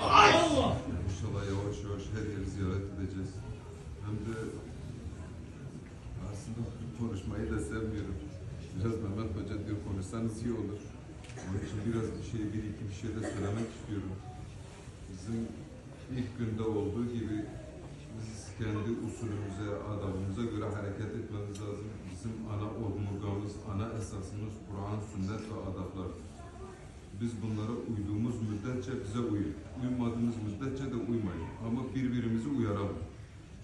Allah! İnşallah yavaş yavaş her yeri ziyaret edeceğiz. Hem de aslında konuşmayı da sevmiyorum. Biraz Mehmet Hoca diyor konuşsanız iyi olur. Onun için biraz bir şey, bir iki bir şey de söylemek istiyorum. Bizim ilk günde olduğu gibi biz kendi usulümüze, adabımıza göre hareket etmemiz lazım. Bizim ana omurgamız, ana esasımız Kur'an, sünnet ve adaplardır. Biz bunlara uyduğumuz müddetçe bize uyun. Uymadığımız müddetçe de uymayın. Ama birbirimizi uyaralım.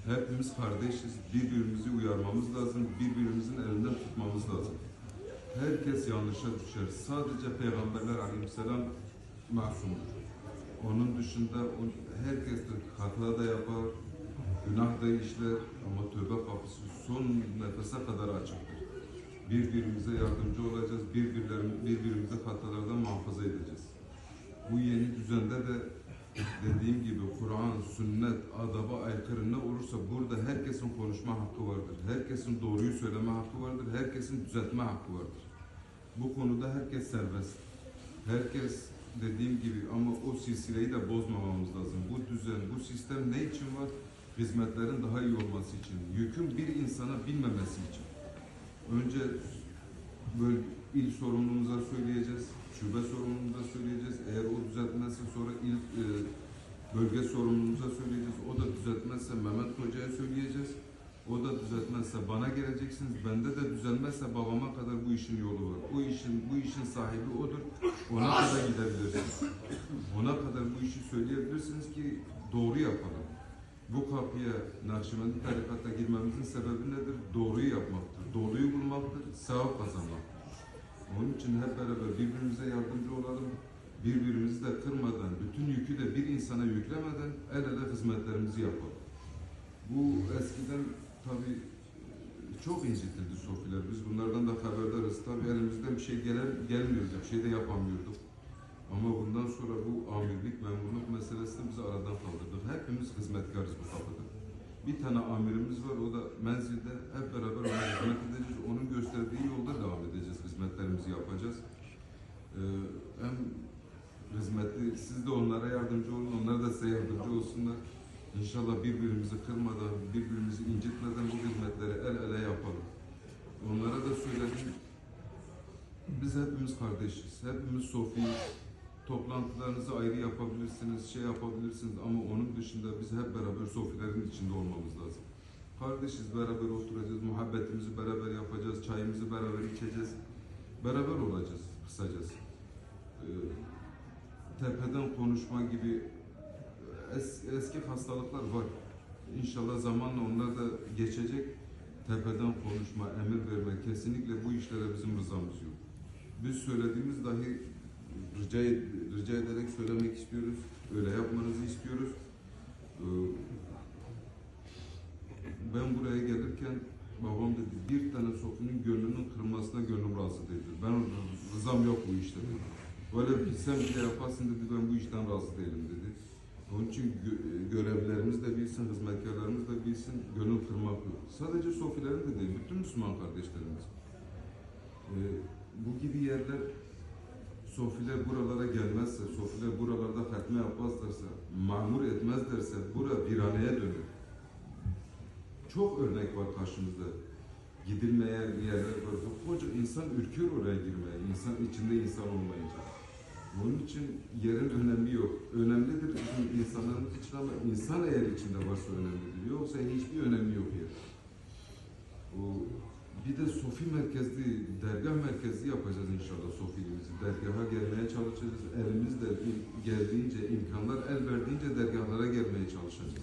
Hepimiz kardeşiz. Birbirimizi uyarmamız lazım. Birbirimizin elinden tutmamız lazım. Herkes yanlışa düşer. Sadece Peygamberler aleyhisselam masumdur. Onun dışında herkes de hata da yapar, günah da işler ama tövbe kapısı son nefese kadar açıktır. Birbirimize yardımcı olacağız, birbirimizi hatalardan muhafaza edeceğiz. Bu yeni düzende de dediğim gibi Kur'an, sünnet, adaba aykırı ne olursa burada herkesin konuşma hakkı vardır. Herkesin doğruyu söyleme hakkı vardır. Herkesin düzeltme hakkı vardır. Bu konuda herkes serbest. Herkes dediğim gibi ama o silsileyi de bozmamamız lazım. Bu düzen, bu sistem ne için var? Hizmetlerin daha iyi olması için. Yükün bir insana binmemesi için. Önce böyle il sorumluluğumuza söyleyeceğiz, şube sorumluluğumuza söyleyeceğiz. Eğer o düzeltmezse sonra il e, bölge sorumluluğumuza söyleyeceğiz. O da düzeltmezse Mehmet Hoca'ya söyleyeceğiz. O da düzeltmezse bana geleceksiniz. Bende de düzelmezse babama kadar bu işin yolu var. O işin bu işin sahibi odur. Ona kadar gidebilirsiniz. Ona kadar bu işi söyleyebilirsiniz ki doğru yapalım. Bu kapıya Nakşibendi tarikata girmemizin sebebi nedir? Doğruyu yapmaktır. Doğruyu bulmaktır. Sevap kazanmaktır. Onun için hep beraber birbirimize yardımcı olalım. Birbirimizi de kırmadan, bütün yükü de bir insana yüklemeden el ele hizmetlerimizi yapalım. Bu eskiden tabi çok incitildi sofiler. Biz bunlardan da haberdarız. Tabi elimizden bir şey gelen, gelmiyordu. Bir şey de yapamıyorduk. Ama bundan sonra bu amirlik, memurluk meselesini biz aradan kaldırdık. Hepimiz hizmetkarız bu kapıda. Bir tane amirimiz var, o da menzilde. Hep beraber ona hizmet edeceğiz. Onun gösterdiği yolda devam edeceğiz. Hizmetlerimizi yapacağız. Ee, hem hizmetli, siz de onlara yardımcı olun, onlar da size yardımcı olsunlar. İnşallah birbirimizi kırmadan, birbirimizi incitmeden bu hizmetleri el ele yapalım. Onlara da söyledim, biz hepimiz kardeşiz, hepimiz sofiyiz. Toplantılarınızı ayrı yapabilirsiniz, şey yapabilirsiniz ama onun dışında biz hep beraber sofilerin içinde olmamız lazım. Kardeşiz, beraber oturacağız, muhabbetimizi beraber yapacağız, çayımızı beraber içeceğiz, beraber olacağız kısacası. Ee, tepeden konuşma gibi es- eski hastalıklar var. İnşallah zamanla onlar da geçecek. Tepeden konuşma, emir verme kesinlikle bu işlere bizim rızamız yok. Biz söylediğimiz dahi rica, rica ederek söylemek istiyoruz. Öyle yapmanızı istiyoruz. Ee, ben buraya gelirken babam dedi bir tane sofinin gönlünün kırılmasına gönlüm razı değil. Ben rızam yok bu işte dedi. Böyle bilsem bile yaparsın dedi ben bu işten razı değilim dedi. Onun için gö- görevlilerimiz de bilsin, hizmetkarlarımız da bilsin, gönül kırmak yok. Sadece sofilerin de değil, bütün Müslüman kardeşlerimiz. Ee, bu gibi yerler sofiler buralara gelmezse, sofiler buralarda hatme yapmazlarsa, mamur etmezlerse bura viraneye dönür. Çok örnek var karşımızda. Gidilmeyen yerler var. Koca insan ürküyor oraya girmeye. İnsan içinde insan olmayınca. Bunun için yerin önemi yok. Önemlidir bizim insanlarımız için ama insan eğer içinde varsa önemlidir. Yoksa hiçbir önemi yok yer. O, bir de sofi merkezli, dergah merkezli. Dergaha çalışacağız. Elimizde geldiğince, imkanlar el verdiğince dergahlara gelmeye çalışacağız.